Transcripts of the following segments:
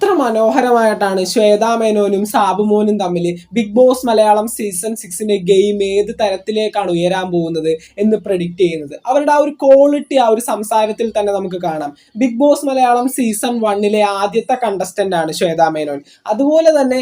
എത്ര മനോഹരമായിട്ടാണ് ശ്വേതാ മേനോനും സാബുമോനും തമ്മിൽ ബിഗ് ബോസ് മലയാളം സീസൺ സിക്സിന്റെ ഗെയിം ഏത് തരത്തിലേക്കാണ് ഉയരാൻ പോകുന്നത് എന്ന് പ്രഡിക്റ്റ് ചെയ്യുന്നത്. അവരുടെ ആ ഒരു ക്വാളിറ്റി ആ ഒരു സംസാരത്തിൽ തന്നെ നമുക്ക് കാണാം. ബിഗ് ബോസ് മലയാളം സീസൺ വണ്ണിലെ ആദ്യത്തെ കണ്ടസ്റ്റന്റ് ആണ് ശ്വേതാ മേനോൻ അതുപോലെ തന്നെ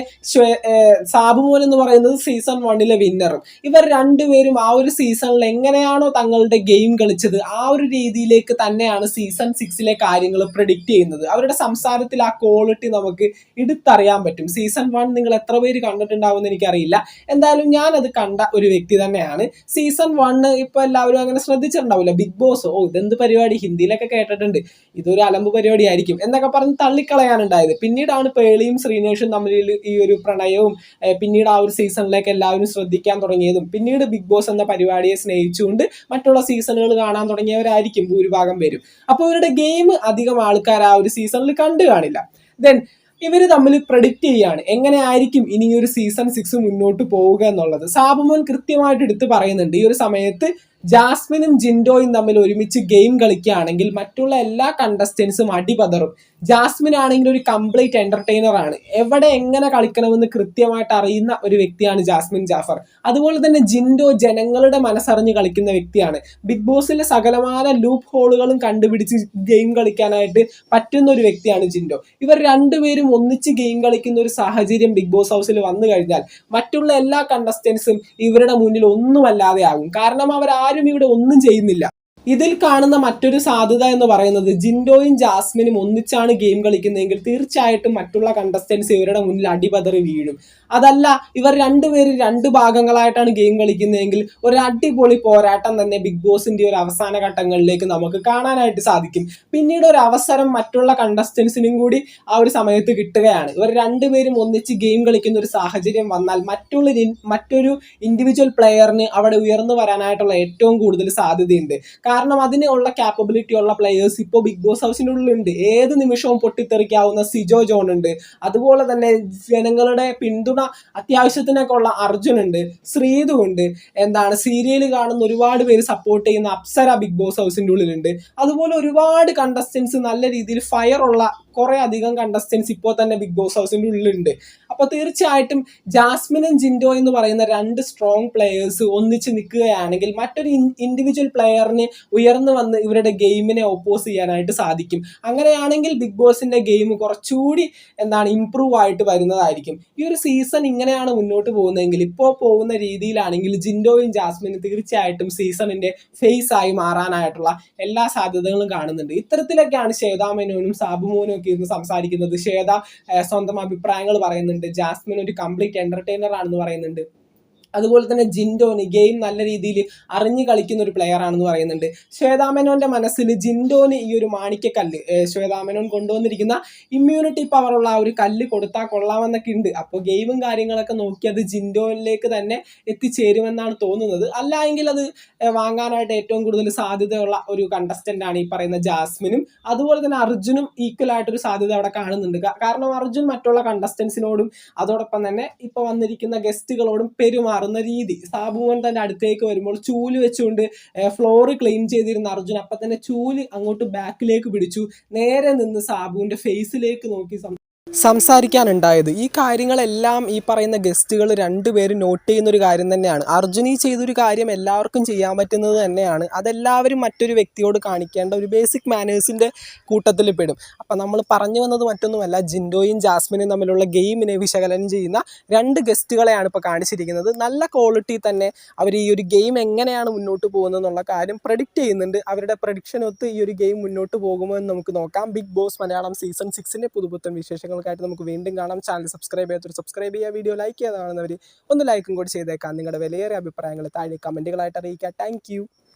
സാബുമോൻ എന്ന് പറയുന്നത് സീസൺ വണ്ണിലെ വിന്നറും ഇവർ രണ്ടുപേരും ആ ഒരു സീസണിൽ എങ്ങനെയാണോ തങ്ങളുടെ ഗെയിം കളിച്ചത് ആ ഒരു രീതിയിലേക്ക് തന്നെയാണ് സീസൺ സിക്സിലെ കാര്യങ്ങൾ പ്രഡിക്റ്റ് ചെയ്യുന്നത്. അവരുടെ സംസാരത്തിൽ ആ ക്വാളിറ്റി നമുക്ക് എടുത്തറിയാൻ പറ്റും. സീസൺ വൺ നിങ്ങൾ എത്ര പേര് കണ്ടിട്ടുണ്ടാവും എന്ന് എനിക്കറിയില്ല. എന്തായാലും ഞാൻ അത് കണ്ട ഒരു വ്യക്തി തന്നെയാണ്. സീസൺ വണ്ണ് ഇപ്പൊ എല്ലാവരും അങ്ങനെ ശ്രദ്ധിച്ചിട്ടുണ്ടാവില്ല. ബിഗ് ബോസ് ഓ ഇതെന്ത് പരിപാടി? ഹിന്ദിയിലൊക്കെ കേട്ടിട്ടുണ്ട്. ഇതൊരു അലമ്പ് പരിപാടി ആയിരിക്കും എന്നൊക്കെ പറഞ്ഞ് തള്ളിക്കളയാനുണ്ടായത്. പിന്നീടാണ് പേളിയും ശ്രീനേഷും തമ്മിൽ ഈ ഒരു പ്രണയവും പിന്നീട് ആ ഒരു സീസണിലേക്ക് എല്ലാവരും ശ്രദ്ധിക്കാൻ തുടങ്ങിയതും. പിന്നീട് ബിഗ് ബോസ് എന്ന പരിപാടിയെ സ്നേഹിച്ചുകൊണ്ട് മറ്റുള്ള സീസണുകൾ കാണാൻ തുടങ്ങിയവരായിരിക്കും ഭൂരിഭാഗം പേരും. അപ്പോൾ ഇവരുടെ ഗെയിം അധികം ആൾക്കാർ ആ ഒരു സീസണിൽ കണ്ടു കാണില്ല. ദെൻ ഇവർ തമ്മിൽ പ്രഡിക്റ്റ് ചെയ്യാണ്. എങ്ങനെ ആയിരിക്കും ഇനി ഒരു സീസൺ സിക്സ് മുന്നോട്ട് പോവുക എന്നുള്ളത്. സാബുമോൻ കൃത്യമായിട്ട് എടുത്ത് പറയുന്നുണ്ട്. ഈ ഒരു സമയത്ത് ജാസ്മിനും ജിൻഡോയും തമ്മിൽ ഒരുമിച്ച് ഗെയിം കളിക്കുകയാണെങ്കിൽ മറ്റുള്ള എല്ലാ കണ്ടസ്റ്റൻസും അടിപതറും. ജാസ്മിൻ ആണെങ്കിൽ ഒരു കംപ്ലീറ്റ് എന്റർടൈനർ ആണ്. എവിടെ എങ്ങനെ കളിക്കണമെന്ന് കൃത്യമായിട്ട് അറിയുന്ന ഒരു വ്യക്തിയാണ് ജാസ്മിൻ ജാഫർ. അതുപോലെ തന്നെ ജിൻഡോ ജനങ്ങളുടെ മനസ്സറിഞ്ഞ് കളിക്കുന്ന വ്യക്തിയാണ്. ബിഗ് ബോസിലെ സകലമായ ലൂപ്പ് ഹോളുകളും കണ്ടുപിടിച്ച് ഗെയിം കളിക്കാനായിട്ട് പറ്റുന്ന ഒരു വ്യക്തിയാണ് ജിൻഡോ. ഇവർ രണ്ടുപേരും ഒന്നിച്ച് ഗെയിം കളിക്കുന്ന ഒരു സാഹചര്യം ബിഗ് ബോസ് ഹൗസിൽ വന്നു കഴിഞ്ഞാൽ മറ്റുള്ള എല്ലാ കണ്ടസ്റ്റൻസും ഇവരുടെ മുന്നിൽ ഒന്നുമല്ലാതെ ആകും കാരണം അവർ ആരും ഇവിടെ ഒന്നും ചെയ്യുന്നില്ല. ഇതിൽ കാണുന്ന മറ്റൊരു സാധ്യത എന്ന് പറയുന്നത് ജിൻഡോയും ജാസ്മിനും ഒന്നിച്ചാണ് ഗെയിം കളിക്കുന്നതെങ്കിൽ തീർച്ചയായിട്ടും മറ്റുള്ള കണ്ടസ്റ്റൻസ് ഇവരുടെ മുന്നിൽ അടിപതറി വീഴും. അതല്ല ഇവർ രണ്ടുപേരും രണ്ട് ഭാഗങ്ങളായിട്ടാണ് ഗെയിം കളിക്കുന്നതെങ്കിൽ ഒരു അടിപൊളി പോരാട്ടം തന്നെ ബിഗ് ബോസിന്റെ ഒരു അവസാന ഘട്ടങ്ങളിലേക്ക് നമുക്ക് കാണാനായിട്ട് സാധിക്കും. പിന്നീട് ഒരു അവസരം മറ്റുള്ള കണ്ടസ്റ്റൻസിനും കൂടി ആ ഒരു സമയത്ത് കിട്ടുകയാണ്. ഇവർ രണ്ടുപേരും ഒന്നിച്ച് ഗെയിം കളിക്കുന്ന ഒരു സാഹചര്യം വന്നാൽ മറ്റുള്ള മറ്റൊരു ഇൻഡിവിജ്വൽ പ്ലെയറിന് അവിടെ ഉയർന്നു വരാനായിട്ടുള്ള ഏറ്റവും കൂടുതൽ സാധ്യതയുണ്ട്. അതിന് ഉള്ള കാപ്പബിലിറ്റി ഉള്ള പ്ലെയേഴ്സ് ഇപ്പോൾ ബിഗ് ബോസ് ഹൗസിന്റെ ഉള്ളിലുണ്ട്. ഏത് നിമിഷവും പൊട്ടിത്തെറിക്കാവുന്ന സിജോ ജോൺ ഉണ്ട്. അതുപോലെ തന്നെ ജനങ്ങളുടെ പിന്തുണ അത്യാവശ്യത്തിനൊക്കെ ഉള്ള അർജുൻ ഉണ്ട് ശ്രീതു ഉണ്ട്. എന്താണ് സീരിയൽ കാണുന്ന ഒരുപാട് പേര് സപ്പോർട്ട് ചെയ്യുന്ന അപ്സര ബിഗ് ബോസ് ഹൗസിന്റെ ഉള്ളിലുണ്ട്. അതുപോലെ ഒരുപാട് കണ്ടസ്റ്റൻസ് നല്ല രീതിയിൽ ഫയർ ഉള്ള കുറെ അധികം കണ്ടസ്റ്റൻസ് ഇപ്പോൾ തന്നെ ബിഗ് ബോസ് ഹൗസിന്റെ ഉള്ളിലുണ്ട്. അപ്പോൾ തീർച്ചയായിട്ടും ജാസ്മിനും ജിൻഡോ എന്ന് പറയുന്ന രണ്ട് സ്ട്രോങ് പ്ലെയേഴ്സ് ഒന്നിച്ച് നിൽക്കുകയാണെങ്കിൽ മറ്റൊരു ഇൻഡിവിജ്വൽ പ്ലെയറിന് ഉയർന്നു വന്ന് ഇവരുടെ ഗെയിമിനെ ഓപ്പോസ് ചെയ്യാനായിട്ട് സാധിക്കും. അങ്ങനെയാണെങ്കിൽ ബിഗ് ബോസിന്റെ ഗെയിം കുറച്ചുകൂടി എന്താണ് ഇമ്പ്രൂവ് ആയിട്ട് വരുന്നതായിരിക്കും. ഈ ഒരു സീസൺ ഇങ്ങനെയാണ് മുന്നോട്ട് പോകുന്നതെങ്കിൽ ഇപ്പോൾ പോകുന്ന രീതിയിലാണെങ്കിൽ ജിൻഡോയും ജാസ്മിനും തീർച്ചയായിട്ടും സീസണിന്റെ ഫേസ് ആയി മാറാനായിട്ടുള്ള എല്ലാ സാധ്യതകളും കാണുന്നുണ്ട്. ഇത്തരത്തിലൊക്കെയാണ് ശ്വേതാ മേനോനും സാബുമോനും ഒക്കെ ഇരുന്ന് സംസാരിക്കുന്നത്. ശ്വേത സ്വന്തം അഭിപ്രായങ്ങൾ പറയുന്നുണ്ട്. ജാസ്മിൻ ഒരു കംപ്ലീറ്റ് എന്റർടൈനർ ആണെന്ന് പറയുന്നുണ്ട്. അതുപോലെ തന്നെ ജിൻഡോന് ഗെയിം നല്ല രീതിയിൽ അറിഞ്ഞു കളിക്കുന്ന ഒരു പ്ലെയർ ആണെന്ന് പറയുന്നുണ്ട്. ശ്വേതാമേനോന്റെ മനസ്സിൽ ജിൻഡോന് ഈ ഒരു മാണിക്കക്കല്ല് ശ്വേതാമേനോൻ കൊണ്ടുവന്നിരിക്കുന്ന ഇമ്മ്യൂണിറ്റി പവറുള്ള ആ ഒരു കല്ല് കൊടുത്താൽ കൊള്ളാമെന്നൊക്കെ ഉണ്ട്. അപ്പോൾ ഗെയിമും കാര്യങ്ങളൊക്കെ നോക്കി അത് ജിൻഡോനിലേക്ക് തന്നെ എത്തിച്ചേരുമെന്നാണ് തോന്നുന്നത്. അല്ല എങ്കിൽ അത് വാങ്ങാനായിട്ട് ഏറ്റവും കൂടുതൽ സാധ്യതയുള്ള ഒരു കണ്ടസ്റ്റന്റ് ആണ് ഈ പറയുന്ന ജാസ്മിനും അതുപോലെ തന്നെ അർജുനും ഈക്വൽ ആയിട്ടൊരു സാധ്യത അവിടെ കാണുന്നുണ്ട്. കാരണം അർജുൻ മറ്റുള്ള കണ്ടസ്റ്റൻസിനോടും അതോടൊപ്പം തന്നെ ഇപ്പോൾ വന്നിരിക്കുന്ന ഗസ്റ്റുകളോടും പെരുമാറുന്ന രീതി. സാബുമോൻ തന്റെ അടുത്തേക്ക് വരുമ്പോൾ ചൂൽ വെച്ചുകൊണ്ട് ഫ്ലോർ ക്ലീൻ ചെയ്തിരുന്ന അർജുൻ അപ്പൊ തന്നെ ചൂൽ അങ്ങോട്ട് ബാക്കിലേക്ക് പിടിച്ചു. നേരെ നിന്ന് സാബുവിന്റെ ഫേസിലേക്ക് നോക്കി സംസാരിക്കാനുണ്ടായത്. ഈ കാര്യങ്ങളെല്ലാം ഈ പറയുന്ന ഗസ്റ്റുകൾ രണ്ടുപേരും നോട്ട് ചെയ്യുന്ന ഒരു കാര്യം തന്നെയാണ്. അർജുനി ചെയ്തൊരു കാര്യം എല്ലാവർക്കും ചെയ്യാൻ പറ്റുന്നത് തന്നെയാണ്. അതെല്ലാവരും മറ്റൊരു വ്യക്തിയോട് കാണിക്കേണ്ട ഒരു ബേസിക് മാനേഴ്സിന്റെ കൂട്ടത്തിൽ പെടും. അപ്പം നമ്മൾ പറഞ്ഞു വന്നത് മറ്റൊന്നുമല്ല ജിൻഡോയും ജാസ്മിനും തമ്മിലുള്ള ഗെയിമിനെ വിശകലനം ചെയ്യുന്ന രണ്ട് ഗസ്റ്റുകളെയാണ് ഇപ്പോൾ കാണിച്ചിരിക്കുന്നത്. നല്ല ക്വാളിറ്റി തന്നെ അവർ ഈ ഒരു ഗെയിം എങ്ങനെയാണ് മുന്നോട്ട് പോകുന്നത് എന്നുള്ള കാര്യം പ്രഡിക്റ്റ് ചെയ്യുന്നുണ്ട്. അവരുടെ പ്രഡിക്ഷനൊത്ത് ഈ ഒരു ഗെയിം മുന്നോട്ട് പോകുമോ എന്ന് നമുക്ക് നോക്കാം. ബിഗ് ബോസ് മലയാളം സീസൺ സിക്സിന്റെ പുതുപുത്തൻ വിശേഷങ്ങൾക്കായിട്ട് നമുക്ക് വീണ്ടും കാണാം. ചാനൽ സബ്സ്ക്രൈബ് ചെയ്തൊരു സബ്സ്ക്രൈബ് ചെയ്യുക വീഡിയോ ലൈക്ക് ചെയ്യാതാണെന്നവർ ഒന്ന് ലൈക്കും കൂടി ചെയ്തേക്കാം. നിങ്ങളുടെ വിലയേറിയ അഭിപ്രായങ്ങൾ താഴെ കമന്റുകളായിട്ട് അറിയിക്കുക. താങ്ക്